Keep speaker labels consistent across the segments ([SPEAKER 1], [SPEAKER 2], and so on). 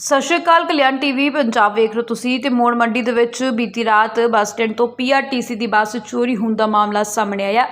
[SPEAKER 1] ਸਤਿ ਸ਼੍ਰੀ ਅਕਾਲ, ਕਲਿਆਣ ਟੀਵੀ, ਪੰਜਾਬ ਵੇਖ ਰਹੇ ਤੁਸੀਂ ਤੇ ਮੋੜ ਮੰਡੀ ਦੇ ਵਿੱਚ ਬੀਤੀ ਰਾਤ ਬੱਸ ਸਟੈਂਡ ਤੋਂ ਪੀਆਰਟੀਸੀ ਦੀ ਬੱਸ ਚੋਰੀ ਹੋਣ ਦਾ ਮਾਮਲਾ ਸਾਹਮਣੇ ਆਇਆ,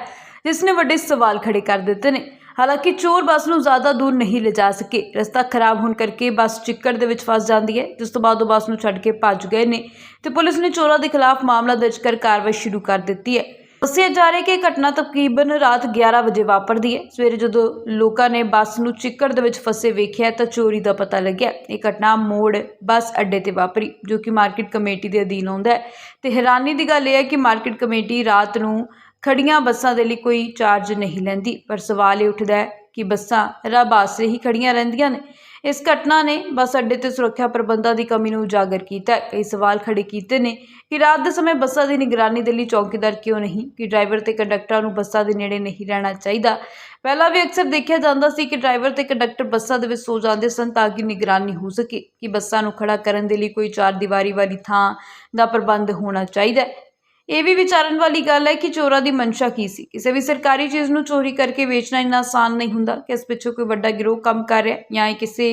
[SPEAKER 1] ਜਿਸ ਨੇ ਵੱਡੇ ਸਵਾਲ ਖੜੇ ਕਰ ਦਿੱਤੇ ਨੇ। ਹਾਲਾਂਕਿ ਚੋਰ ਬੱਸ ਨੂੰ ਜ਼ਿਆਦਾ ਦੂਰ ਨਹੀਂ ਲਿਜਾ ਸਕੇ। ਰਸਤਾ ਖਰਾਬ ਹੋਣ ਕਰਕੇ ਬੱਸ ਚਿੱਕੜ ਦੇ ਵਿੱਚ ਫਸ ਜਾਂਦੀ ਹੈ, ਜਿਸ ਤੋਂ ਬਾਅਦ ਉਹ ਬੱਸ ਨੂੰ ਛੱਡ ਕੇ ਭੱਜ ਗਏ ਨੇ ਤੇ ਪੁਲਿਸ ਨੇ ਚੋਰਾਂ ਦੇ ਖਿਲਾਫ ਮਾਮਲਾ ਦਰਜ ਕਰ ਕਾਰਵਾਈ ਸ਼ੁਰੂ ਕਰ ਦਿੱਤੀ ਹੈ। ਦੱਸਿਆ ਜਾ ਰਿਹਾ ਕਿ ਇਹ ਘਟਨਾ ਤਕਰੀਬਨ ਰਾਤ 11 ਵਜੇ ਵਾਪਰਦੀ ਹੈ। ਸਵੇਰੇ ਜਦੋਂ ਲੋਕਾਂ ਨੇ ਬੱਸ ਨੂੰ ਚਿੱਕੜ ਦੇ ਵਿੱਚ ਫਸੇ ਵੇਖਿਆ ਤਾਂ ਚੋਰੀ ਦਾ ਪਤਾ ਲੱਗਿਆ। ਇਹ ਘਟਨਾ ਮੋੜ ਬੱਸ ਅੱਡੇ ਤੇ ਵਾਪਰੀ, ਜੋ ਕਿ ਮਾਰਕੀਟ ਕਮੇਟੀ ਦੇ ਅਧੀਨ ਆਉਂਦਾ ਹੈ। ਤੇ ਹੈਰਾਨੀ ਦੀ ਗੱਲ ਇਹ ਹੈ ਕਿ ਮਾਰਕੀਟ ਕਮੇਟੀ ਰਾਤ ਨੂੰ ਖੜੀਆਂ ਬੱਸਾਂ ਦੇ ਲਈ ਕੋਈ ਚਾਰਜ ਨਹੀਂ ਲੈਂਦੀ। ਪਰ ਸਵਾਲ ਇਹ ਉੱਠਦਾ ਹੈ ਕਿ ਬੱਸਾਂ ਰੱਬ ਆਸਰੇ ਹੀ ਖੜੀਆਂ ਰਹਿੰਦੀਆਂ ਨੇ। ਇਸ ਘਟਨਾ ਨੇ ਬੱਸ ਅੱਡੇ ਤੇ ਸੁਰੱਖਿਆ ਪ੍ਰਬੰਧਾਂ ਦੀ ਕਮੀ ਨੂੰ ਉਜਾਗਰ ਕੀਤਾ। ਹੈ ਕਈ ਸਵਾਲ ਖੜੇ ਕੀਤੇ ਨੇ ਕਿ ਰਾਤ ਦੇ ਸਮੇਂ ਬੱਸਾਂ ਦੀ ਨਿਗਰਾਨੀ ਦੇ ਲਈ ਚੌਕੀਦਾਰ ਕਿਉਂ ਨਹੀਂ, ਕਿ ਡਰਾਈਵਰ ਤੇ ਕੰਡਕਟਰਾਂ ਨੂੰ ਬੱਸਾਂ ਦੇ ਨੇੜੇ ਨਹੀਂ ਰਹਿਣਾ ਚਾਹੀਦਾ। ਪਹਿਲਾਂ ਵੀ ਅਕਸਰ ਦੇਖਿਆ ਜਾਂਦਾ ਸੀ ਕਿ ਡਰਾਈਵਰ ਤੇ ਕੰਡਕਟਰ ਬੱਸਾਂ ਦੇ ਵਿੱਚ ਸੋ ਜਾਂਦੇ ਸਨ ਤਾਂ ਕਿ ਨਿਗਰਾਨੀ ਹੋ ਸਕੇ, ਕਿ ਬੱਸਾਂ ਨੂੰ ਖੜਾ ਕਰਨ ਦੇ ਲਈ ਕੋਈ ਚਾਰ ਦੀਵਾਰੀ ਵਾਲੀ ਥਾਂ ਦਾ ਪ੍ਰਬੰਧ ਹੋਣਾ ਚਾਹੀਦਾ। ਹੈ ਇਹ ਵੀ ਵਿਚਾਰਨ ਵਾਲੀ ਗੱਲ ਹੈ ਕਿ ਚੋਰਾਂ ਦੀ ਮਨਸ਼ਾ ਕੀ ਸੀ? ਕਿਸੇ ਵੀ ਸਰਕਾਰੀ ਚੀਜ਼ ਨੂੰ ਚੋਰੀ ਕਰਕੇ ਵੇਚਣਾ ਇੰਨਾ ਆਸਾਨ ਨਹੀਂ ਹੁੰਦਾ ਕਿ ਇਸ ਪਿੱਛੇ ਕੋਈ ਵੱਡਾ ਗਿਰੋਹ ਕੰਮ ਕਰ ਰਿਹਾ ਜਾਂ ਇਹ ਕਿਸੇ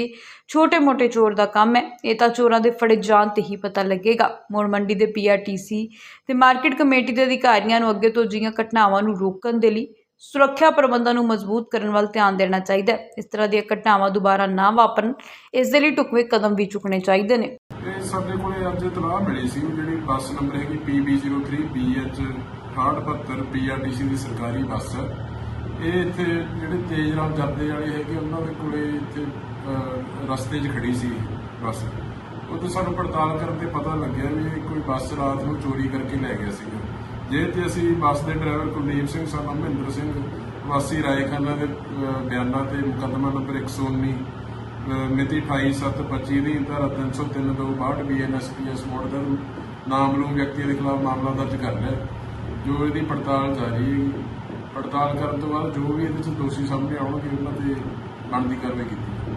[SPEAKER 1] ਛੋਟੇ-ਮੋਟੇ ਚੋਰ ਦਾ ਕੰਮ ਹੈ। ਇਹ ਤਾਂ ਚੋਰਾਂ ਦੇ ਫੜੇ ਜਾਣ ਤੇ ਹੀ ਪਤਾ ਲੱਗੇਗਾ। ਮੋੜ ਮੰਡੀ ਦੇ ਪੀਆਰਟੀਸੀ ਤੇ ਮਾਰਕੀਟ ਕਮੇਟੀ ਦੇ ਅਧਿਕਾਰੀਆਂ ਨੂੰ ਅੱਗੇ ਤੋਂ ਅਜਿਹੀਆਂ ਘਟਨਾਵਾਂ ਨੂੰ ਰੋਕਣ ਦੇ ਲਈ ਸੁਰੱਖਿਆ ਪ੍ਰਬੰਧਾਂ ਨੂੰ ਮਜ਼ਬੂਤ ਕਰਨ ਵੱਲ ਧਿਆਨ ਦੇਣਾ ਚਾਹੀਦਾ ਹੈ। ਇਸ ਤਰ੍ਹਾਂ ਦੀਆਂ ਘਟਨਾਵਾਂ ਦੁਬਾਰਾ ਨਾ ਵਾਪਰਨ, ਇਸ ਦੇ ਲਈ ਢੁਕਵੇਂ ਕਦਮ ਵੀ ਚੁੱਕਣੇ ਚਾਹੀਦੇ ਨੇ।
[SPEAKER 2] ਇਹ ਸਾਡੇ ਕੋਲੇ ਅੱਜ ਇਤਲਾਹ ਮਿਲੀ ਸੀ ਜਿਹੜੀ ਬੱਸ ਨੰਬਰ ਹੈਗੀ PB03BH 6872 PRTC ਦੀ ਸਰਕਾਰੀ ਬੱਸ ਹੈ। ਇਹ ਇੱਥੇ ਜਿਹੜੇ ਤੇਜ਼ ਰਾਮ ਜਾਂਦੇ ਵਾਲੇ ਹੈਗੇ, ਉਹਨਾਂ ਦੇ ਕੋਲੇ ਇੱਥੇ ਰਸਤੇ 'ਚ ਖੜੀ ਸੀ ਬੱਸ। ਉਹ ਤੋਂ ਸਾਨੂੰ ਪੜਤਾਲ ਕਰਨ ਤੇ ਪਤਾ ਲੱਗਿਆ ਵੀ ਇਹ ਕੋਈ ਬੱਸ ਰਾਤ ਨੂੰ ਚੋਰੀ ਕਰਕੇ ਲੈ ਗਿਆ ਸੀਗਾ। ਜੇ ਤੇ ਅਸੀਂ ਬੱਸ ਦੇ ਡਰਾਈਵਰ ਕੁਲਦੀਪ ਸਿੰਘ ਸਾਨਾ ਮਹਿੰਦਰ ਸਿੰਘ, ਵਾਸੀ ਰਾਏਖਾਨਾ ਦੇ ਬਿਆਨਾਂ ਤੇ ਮੁਕੱਦਮਾ ਨੰਬਰ 119 ਅਹ, ਮਿਤੀ 28725 ਦੀ ਧਾਰਾ 303 ਤੋਂ 62 ਬੀਐਨਐਸਪੀਐਸ ਮੋਡ ਦਾ ਨਾਮਲੂਮ ਵਿਅਕਤੀ ਦੇ ਖਿਲਾਫ ਮਾਮਲਾ ਦਰਜ ਕਰ ਲਿਆ। ਜੋ ਇਹਦੀ ਪੜਤਾਲ ਜਾਰੀ ਪੜਤਾਲ ਕਰਨ ਤੋਂ ਬਾਅਦ ਜੋ ਵੀ ਇਹਦੇ ਵਿੱਚ ਦੋਸ਼ੀ ਸਾਹਮਣੇ ਆਉਣਗੇ, ਉਹਨਾਂ ਤੇ ਬਣਦੀ ਕਾਰਵਾਈ ਕੀਤੀ